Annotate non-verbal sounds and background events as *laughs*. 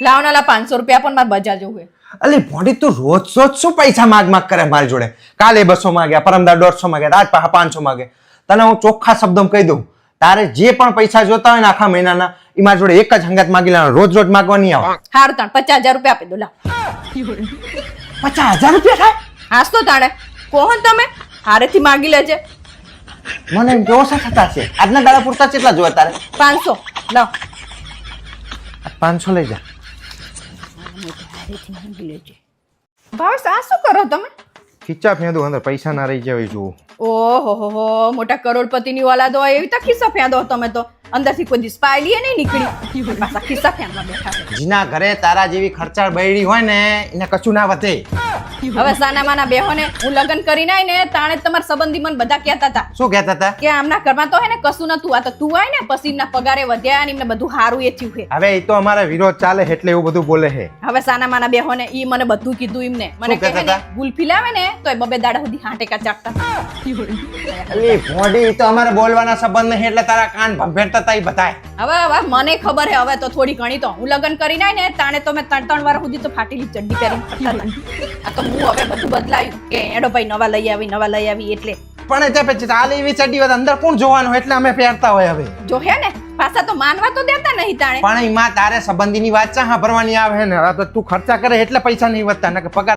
લાવ ના પાંચસો રૂપિયા પણ મારે બજાર જવું હે અલે ભોડી તું રોજ રોજ શું પૈસા માગ માગ કરે મારી જોડે? કાલે બસો માગ્યા પરમદાર દોઢસો માગ્યા આજ પાછા પાંચસો માગે. તને હું ચોખ્ખા શબ્દો કહી દઉં તારે જે પણ પૈસા જોતા હોય ને આખા મહિનાના એ મારી જોડે એક જ હંગાત માગી લેવાનો. રોજ રોજ માગવા નહીં આવે. હારું તાણ પચાસ હજાર રૂપિયા આપી દો લાવ. પચાસ હજાર રૂપિયા થાય? હાસ તો તાણે. કોણ તમે? હારેથી માગી લેજે. મને એમ કેવો સા થતા છે? આજના દાડા પૂરતા કેટલા જોયા તારે? પાંચસો લાવ. પાંચસો લઈ જા. ભાવેશ આ શું કરો તમે? ખીચા ફેંદું અંદર પૈસા ના રહી જાય જુઓ. ઓહો હો હો મોટા કરોડપતિની ઓલાદ હોય એવી તો ખિસ્સા ફેંદો તમે તો. અંદરથી કોઈ દિવસ પાયલી નહીં નીકળી. ખિસ્સા ફેંદવા બેઠા જીના ઘરે તારા જેવી ખર્ચાળ બૈડી હોય ને એને કશું ના વધે. *laughs* હવે સાના માના બેહોને હું લગ્ન કરીને આઈ ને તાણે તમારા સંબંધી મને બધા કહેતા હતા. શું કહેતા હતા? કે આમના ઘરમાં તો હે ને કશું નતું આ તો તું આય ને પછી એમના પગારે વધ્યા ને એમને બધું સારું એ થયું છે હવે એ તો અમારા વિરોધ ચાલે એટલે એવું બધું બોલે છે. હવે સાના માના બેહોને ઈ મને બધું કીધું એમને. મને કહે ને ગુલફી લાવે ને તો એ બબે દાડા સુધી હાંટેકા ચાટતા અલી ભોંડી તો અમારે બોલવાના સંબંધ નહીં એટલે તારા કાન ભંભેરતા તા ઈ બતાય હવે હવે મને ખબર હે હવે તો થોડી ઘણી તો. હું લગ્ન કરીને નાય ને તાણે તો મેં ત્રણ ત્રણ વાર સુધી તો ફાટેલી ચડ્ડી પહેરીને આ તો હું હવે બધું બદલાયું. કે એડો ભાઈ નવા લઈ આવી નવા લઈ આવી એટલે. પણ એટલે પછી ચાલે એવી ચડ્ડી વાત અંદર કોણ જોવાનું એટલે અમે પહેરતા હોય હવે. જો હે ને પાછા તો માનવા તો દેતા નહીં તાણે. પણ એમાં તારે સંબંધીની વાત ચા ભરવાની આવે ને? તો તું ખર્ચા કરે એટલે પૈસા નહીં વધતા નકર પગાર